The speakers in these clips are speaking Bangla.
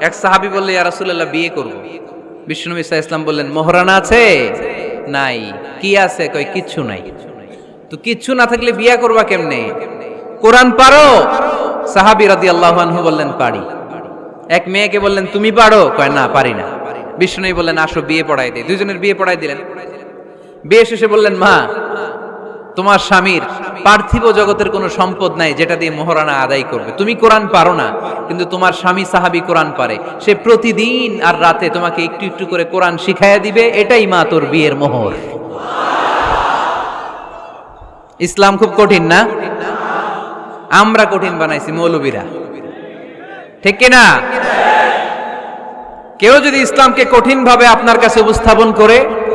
এক সাহাবি বললে, ইয়া রাসূলুল্লাহ, বিয়ে করব। বিষ্ণুনবী সাল্লাল্লাহু ইসলাম বললেন, মহরানা আছে? নাই। কি আছে? কই, কিচ্ছু নাই। তো কিচ্ছু না থাকলে বিয়া করবা কেমনে? কোরআন পারো? সাহাবি রাদিয়াল্লাহু আনহু বললেন, পারি। এক মেয়েকে বললেন, তুমি পারো? কয়, না, পারি না। বিষ্ণুনবী বললেন, আসো, বিয়ে পড়াই দে। দুজনের বিয়ে পড়াই দিলেন। বিয়ে শেষে বললেন, মা তোমার স্বামীর পার্থিব জগতের কোনো সম্পদ নাই যেটা দিয়ে মোহরানা আদায় করবে। তুমি কোরআন পারো না, কিন্তু তোমার স্বামী সাহাবি কোরআন পারে। সে প্রতিদিন আর রাতে তোমাকে একটু একটু করে কোরআন শিখাইয়া দিবে, এটাই মা তোর বিয়ের মোহর। ইসলাম খুব কঠিন না? আমরা কঠিন বানাইছি, মৌলবীরা। ঠিক কিনা কেউ যদি ইসলামকে কঠিন ভাবে আপনার কাছে উপস্থাপন করে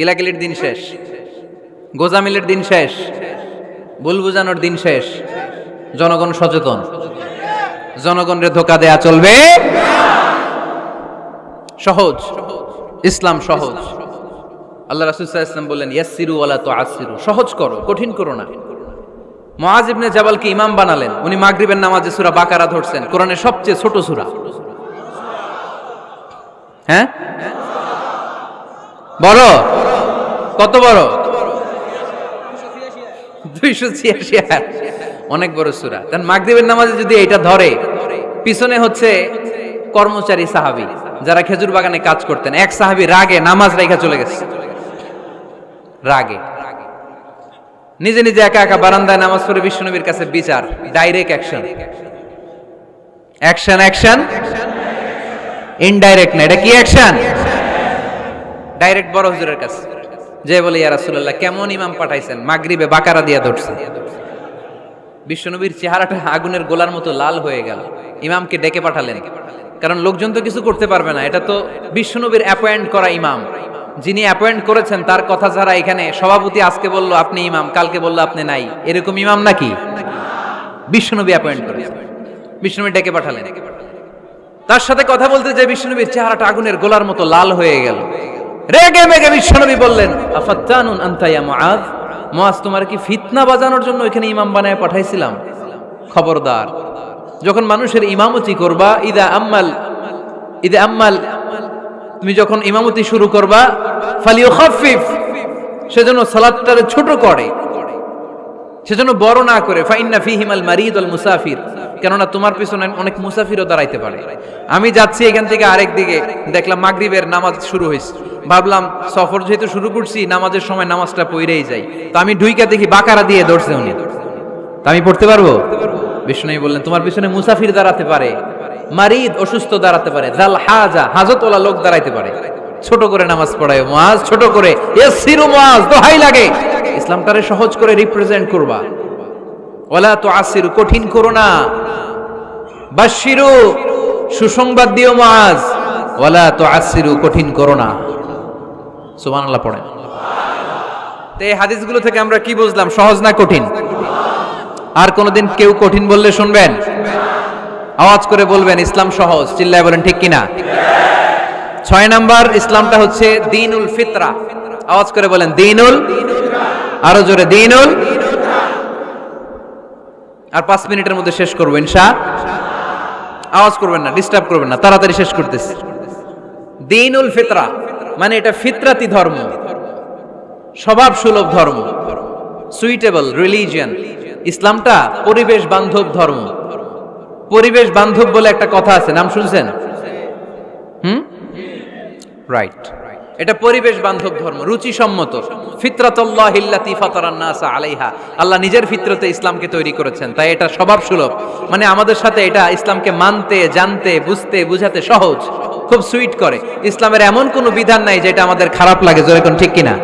কিলাকিলির দিন শেষ, গোজামিলের দিন শেষ, ভুল বুঝানোর দিন শেষ। জনগণ সচেতন, জনগণের ধোকা দেয়া চলবে। সহজ, ইসলাম সহজ। আল্লাহ রাসুল্লাহ ইসলাম বললেন ইয়াসিরু তো আসিরু সহজ করো, কঠিন করো না। মুআজ ইবনে জাবালকে ইমাম বানালেন, উনি মাগরিবের নামাজে সুরা বাকারা ধরছেন, কোরআনের সবচেয়ে ছোট সূরা। হ্যাঁ? বড় কত বড়? দুইশো ছিয়াশি আয়াত। অনেক বড় সুরা। তার মাগরিবের নামাজে যদি এটা ধরে, পিছনে হচ্ছে কর্মচারী সাহাবি, যারা খেজুর বাগানে কাজ করতেন। এক সাহাবি রাগে, নামাজ রেখা চলে গেছে। রাগে। নিজে নিজে একা একা বারান্দায় নামাজ পড়ে বিশ্বনবীর কাছে বিচার direct action action action indirect না। এটা কি অ্যাকশন ডাইরেক্ট বড় হুজুরের কাছে। যে বলে, ইয়া কেমন ইমাম পাঠাইছেন? মাগরিবে বাকারা দিয়া ধরছে। বিশ্বনবীর চেহারাটা আগুনের গোলার মতো লাল হয়ে গেল। ইমামকে ডেকে পাঠালেন। কারণ লোকজন তো কিছু করতে পারবে না। এটা তো বিশ্বনবীর অ্যাপয়েন্ট করা ইমাম। যিনি অ্যাপয়েন্ট করেছেন, তার কথা ছাড়া এখানে সভাপতি আজকে বলল, আপনি ইমাম, কালকে বলল, আপনি নাই। এরকম ইমাম নাকি? বিশ্বনবী অ্যাপয়েন্ট করেছেন বিশ্বনবী ডেকে পাঠালেন। তার সাথে কথা বলতে যে বিশ্বনবীর চেহারাটা আগুনের গোলার মতো লাল হয়ে গেল। রেগে মেগে বিশ্বনবী বললেন, আফাত্তানুন আনতা ইয়া মুআজ মুআজ তোমার কি ফিতনা বাজানোর জন্য এখানে ইমাম বানায় পাঠাইছিলাম? খবরদার, যখন মানুষের ইমামতি করবা, ইদা আম্মাল ইদা আম্মাল, তুমি যখন ইমামতি শুরু করবা ফালিও খাফিফ সেজন্য সালাদটারে ছোট করে সেজন্য বড় না করে, ফাইন্না ফিহিমাল মারিদ আল মুসাফির। কেননা তোমার পিছনে অনেক মুসাফিরও দাঁড়াইতে পারে। আমি যাচ্ছি এখান থেকে আরেক দিকে, দেখলাম মাগরিবের নামাজ শুরু হয়েছে। ভাবলাম, সফর যেহেতু শুরু করছি, নামাজের সময় নামাজটা পইরেই যাই। তো আমি ঢুইকা দেখি বাকারা দিয়ে ধরছে উনি। তা আমি পড়তে পারব? বিষ্ণু বললেন, তোমার পিছনে মুসাফির দাঁড়াতে পারে, মারিদ অসুস্থ দাঁড়াতে পারে জাল হাজা, হাজতওয়ালা লোক দাঁড়াইতে পারে। ছোট করে নামাজ পড়ায় মাজ ছোট করে ইয়াসিরু মাজ দোহাই লাগে। ইসলামটারে সহজ করে রিপ্রেজেন্ট করবা। ওলা তো আসিরু কঠিন করো না। বাশিরু সুসংবাদ দিও মাজ ওলা তো আসিরু কঠিন করো না। সুবহানাল্লাহ পড়েন। তো এই হাদিসগুলো থেকে আমরা কি বুঝলাম? সহজ না কঠিন? আর কোনোদিন কেউ কঠিন বললে শুনবেন? আওয়াজ করে বলবেন, ইসলাম সহজ। চিল্লায় বলেন, ঠিক কিনা? ছয় নাম্বার, ইসলামটা হচ্ছে দিনুল ফিতরা। আওয়াজ করে বলেন, দিনুল, আরও জোরে, দিনুল আর পাঁচ মিনিটের মধ্যে শেষ করব, ইনশা। আওয়াজ করবেন না ডিস্টার্ব করবেন না, তাড়াতাড়ি শেষ করতেছি। দিনুল ফিতরা মানে এটা ফিতরাতি ধর্ম। স্বভাব সুলভ ধর্ম। সুইটেবল রিলিজিয়ান ইসলামটা পরিবেশ বান্ধব ধর্ম। পরিবেশ বান্ধব বলে একটা কথা আছে, নাম শুনছেন? হুম? রাইট এটা পরিবেশ বান্ধব ধর্ম, রুচিসম্মত। নাসা আলাইহা। আল্লাহ নিজের ফিতরতে ইসলামকে তৈরি করেছেন, তাই এটা স্বভাব সুলভ। মানে আমাদের সাথে এটা ইসলামকে মানতে, জানতে, বুঝতে, বুঝাতে সহজ, খুব সুইট করে। ইসলামের এমন কোনো বিধান নাই যেটা আমাদের খারাপ লাগে যেরকম ঠিক কিনা?